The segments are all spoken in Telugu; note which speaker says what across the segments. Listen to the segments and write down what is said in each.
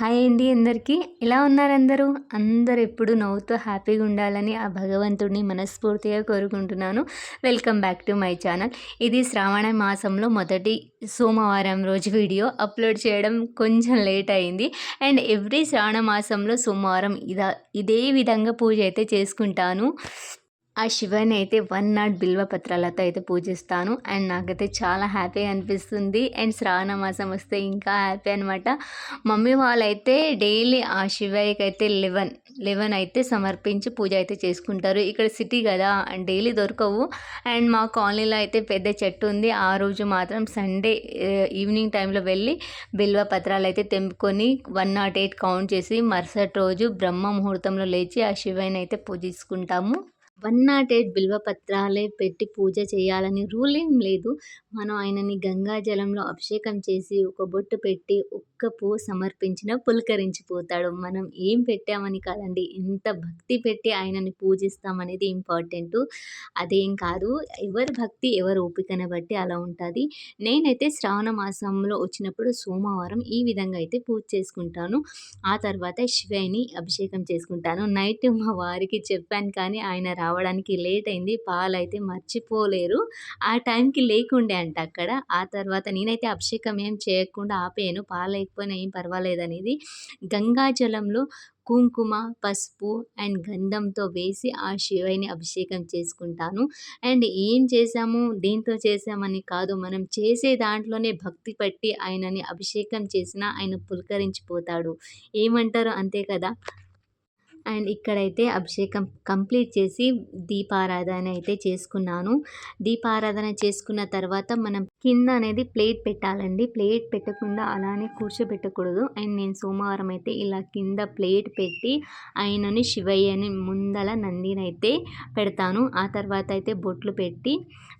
Speaker 1: హాయ్ అండి అందరికీ. ఎలా ఉన్నారు అందరూ? అందరు ఎప్పుడు నవ్వుతో హ్యాపీగా ఉండాలని ఆ భగవంతుడిని మనస్ఫూర్తిగా కోరుకుంటున్నాను. Welcome back to my channel. ఇది శ్రావణ మాసంలో మొదటి సోమవారం రోజు వీడియో అప్లోడ్ చేయడం కొంచెం లేట్ అయింది. అండ్ ఎవ్రీ శ్రావణ మాసంలో సోమవారం ఇదా ఇదే విధంగా పూజ అయితే చేసుకుంటాను. ఆ శివని అయితే వన్ నాట్ బిల్వ పత్రాలతో అయితే పూజిస్తాను. అండ్ నాకైతే చాలా హ్యాపీ అనిపిస్తుంది. అండ్ శ్రావణ మాసం వస్తే ఇంకా హ్యాపీ అనమాట మమ్మీ వాళ్ళైతే డైలీ ఆ శివయ్యకి అయితే లెవెన్ లెవెన్ అయితే సమర్పించి పూజ అయితే చేసుకుంటారు. ఇక్కడ సిటీ కదా అండ్ డైలీ దొరకవు. అండ్ మా కాలనీలో అయితే పెద్ద చెట్టు ఉంది. ఆ రోజు మాత్రం సండే ఈవినింగ్ టైంలో వెళ్ళి బిల్వ పత్రాలు అయితే తెంపుకొని వన్ నాట్ ఎయిట్ కౌంట్ చేసి మరుసటి రోజు బ్రహ్మ ముహూర్తంలో లేచి ఆ శివయ్యని అయితే పూజించుకుంటాము. వన్ నాట్ ఎయిట్ బిల్వపత్రాలే పెట్టి పూజ చేయాలని రూల్ ఏం లేదు. మనం ఆయనని గంగాజలంలో అభిషేకం చేసి ఒక బొట్టు పెట్టి ఒక్క పువ్వు సమర్పించిన పులకరించిపోతాడు. మనం ఏం పెట్టామని కాదండి. ఎంత భక్తి పెట్టి ఆయనని పూజిస్తామనేది ఇంపార్టెంట్. అదేం కాదు. ఎవరి భక్తి ఎవరి ఓపికను బట్టి అలా ఉంటుంది. నేనైతే శ్రావణ మాసంలో వచ్చినప్పుడు సోమవారం ఈ విధంగా అయితే పూజ చేసుకుంటాను. ఆ తర్వాత శివయ్యని అభిషేకం చేసుకుంటాను. నైట్ మా వారికి చెప్పాను కానీ ఆయన రా రావడానికి లేట్ అయింది పాలు అయితే మర్చిపోలేరు. ఆ టైంకి లేకుండే అంట అక్కడ. ఆ తర్వాత నేనైతే అభిషేకం ఏం చేయకుండా ఆపేయను. పాలు లేకపోయినా ఏం పర్వాలేదు అనేది గంగాజలంలో కుంకుమ పసుపు అండ్ గంధంతో వేసి ఆ శివయ్యని అభిషేకం చేసుకుంటాను. అండ్ ఏం చేసాము దేంతో చేసామని కాదు. మనం చేసే దాంట్లోనే భక్తి పట్టి ఆయనని అభిషేకం చేసినా ఆయన పులకరించిపోతాడు. ఏమంటారు? అంతే కదా. అండ్ ఇక్కడైతే అభిషేకం కంప్లీట్ చేసి దీపారాధన అయితే చేసుకున్నాను. దీపారాధన చేసుకున్న తర్వాత మనం కింద అనేది ప్లేట్ పెట్టాలండి. ప్లేట్ పెట్టకుండా అలానే కూర్చోబెట్టకూడదు. అండ్ నేను సోమవారం అయితే ఇలా కింద ప్లేట్ పెట్టి ఆయనని శివయ్యని ముందల నందినైతే పెడతాను. ఆ తర్వాత అయితే బొట్లు పెట్టి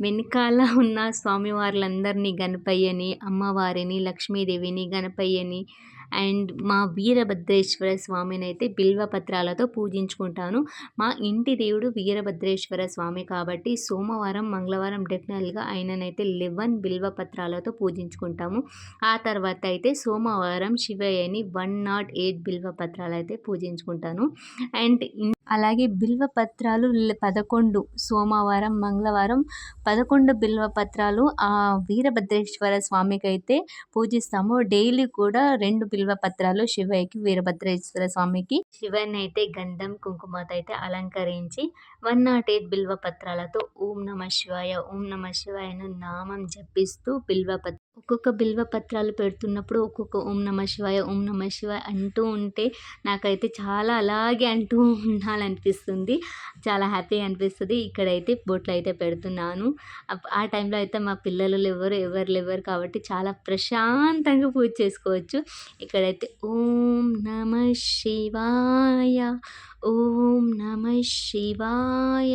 Speaker 1: వెనకాల ఉన్న స్వామివార్లందరినీ గణపయ్యని అమ్మవారిని లక్ష్మీదేవిని గణపయ్యని అండ్ మా వీరభద్రేశ్వర స్వామిని అయితే బిల్వ పత్రాలతో పూజించుకుంటాను. మా ఇంటి దేవుడు వీరభద్రేశ్వర స్వామి కాబట్టి సోమవారం మంగళవారం డెఫినెట్గా ఆయననైతే లెవెన్ బిల్వ పత్రాలతో పూజించుకుంటాము. ఆ తర్వాత అయితే సోమవారం శివయ్యని వన్ నాట్ ఎయిట్ బిల్వ పత్రాలు అయితే పూజించుకుంటాను. అండ్ అలాగే బిల్వ పత్రాలు పదకొండు సోమవారం మంగళవారం పదకొండు బిల్వ పత్రాలు ఆ వీరభద్రేశ్వర స్వామికి అయితే పూజిస్తాము. డైలీ కూడా రెండు బిల్వ పత్రాలు శివయ్యకి వీరభద్రేశ్వర స్వామికి. శివని అయితే గంధం కుంకుమతో అయితే అలంకరించి వన్ నాట్ ఎయిట్ బిల్వ పత్రాలతో ఓం నమ శివాయ ఓం నమ శివాయ నామం జపిస్తూ బిల్వ పత్ర ఒక్కొక్క బిల్వ పత్రాలు పెడుతున్నప్పుడు ఒక్కొక్క ఓం నమ శివాయ ఓం నమ శివాయ అంటూ ఉంటే నాకైతే చాలా అలాగే అంటూ ఉండాలనిపిస్తుంది. చాలా హ్యాపీ అనిపిస్తుంది. ఇక్కడైతే బొట్లు అయితే పెడుతున్నాను. ఆ టైంలో అయితే మా పిల్లలు ఎవరు ఎవరు లేవరు కాబట్టి చాలా ప్రశాంతంగా పూజ చేసుకోవచ్చు. ఇక్కడైతే ఓం నమ శివాయ ఓం నమ శివాయ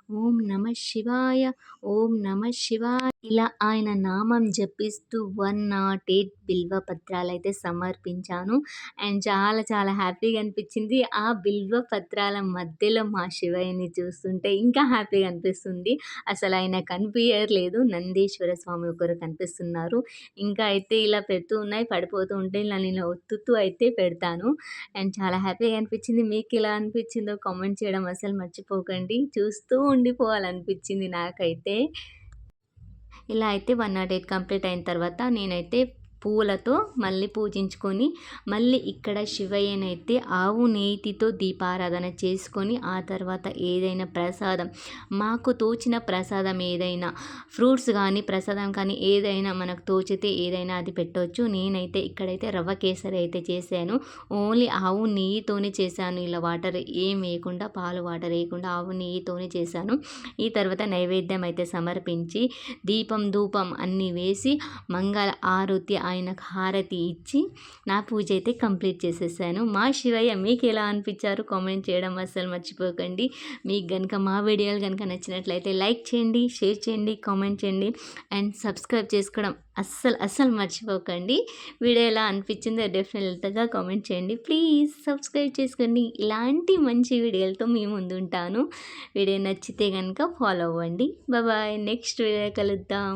Speaker 1: ఓం నమ శివాయ ఓం నమ శివాయ. ఇలా ఆయన నామం జపిస్తూ వన్ నాట్ ఎయిట్ బిల్వ పత్రాలు అయితే సమర్పించాను. అండ్ చాలా చాలా హ్యాపీగా అనిపించింది. ఆ బిల్వ పత్రాల మధ్యలో మా శివయ్యని చూస్తుంటే ఇంకా హ్యాపీగా అనిపిస్తుంది. అసలు ఆయన కనిపించలేదు నందీశ్వర స్వామి ఒకరు కనిపిస్తున్నారు. ఇంకా అయితే ఇలా పెడుతూ ఉన్నాయి. పడిపోతూ ఉంటే ఇలా నేను ఒత్తుతూ అయితే పెడతాను. అండ్ చాలా హ్యాపీగా అనిపించింది. మీకు ఎలా అనిపించిందో కామెంట్ చేయడం అసలు మర్చిపోకండి. చూస్తూ ఉండిపోవాలనిపించింది నాకైతే. ఇలా అయితే వన్ నాట్ ఎయిట్ కంప్లీట్ అయిన తర్వాత నేనైతే పూలతో మళ్ళీ పూజించుకొని మళ్ళీ ఇక్కడ శివయ్యనైతే ఆవు నేతితో దీపారాధన చేసుకొని ఆ తర్వాత ఏదైనా ప్రసాదం మాకు తోచిన ప్రసాదం ఏదైనా ఫ్రూట్స్ కానీ ప్రసాదం కానీ ఏదైనా మనకు తోచితే ఏదైనా అది పెట్టవచ్చు నేనైతే ఇక్కడైతే రవ్వ కేసరి అయితే చేశాను. ఓన్లీ ఆవు నెయ్యితోనే చేశాను. ఇలా వాటర్ ఏం వేయకుండా పాలు వాటర్ వేయకుండా ఆవు నెయ్యితోనే చేశాను. ఈ తర్వాత నైవేద్యం అయితే సమర్పించి దీపం ధూపం అన్నీ వేసి మంగళ ఆరుతి ఆయనకు హారతి ఇచ్చి నా పూజ అయితే కంప్లీట్ చేసేసాను. మా శివయ్య మీకు ఎలా అనిపించారు కామెంట్ చేయడం అస్సలు మర్చిపోకండి. మీకు కనుక మా వీడియోలు కనుక నచ్చినట్లయితే లైక్ చేయండి షేర్ చేయండి కామెంట్ చేయండి అండ్ సబ్స్క్రైబ్ చేసుకోవడం అస్సలు అస్సలు మర్చిపోకండి. వీడియో ఎలా అనిపించిందో డెఫినెట్గా కామెంట్ చేయండి. ప్లీజ్ సబ్స్క్రైబ్ చేసుకోండి. ఇలాంటి మంచి వీడియోలతో మీ ముందు ఉంటాను. వీడియో నచ్చితే కనుక ఫాలో అవ్వండి. బాయ్ నెక్స్ట్ వీడియో కలుద్దాం.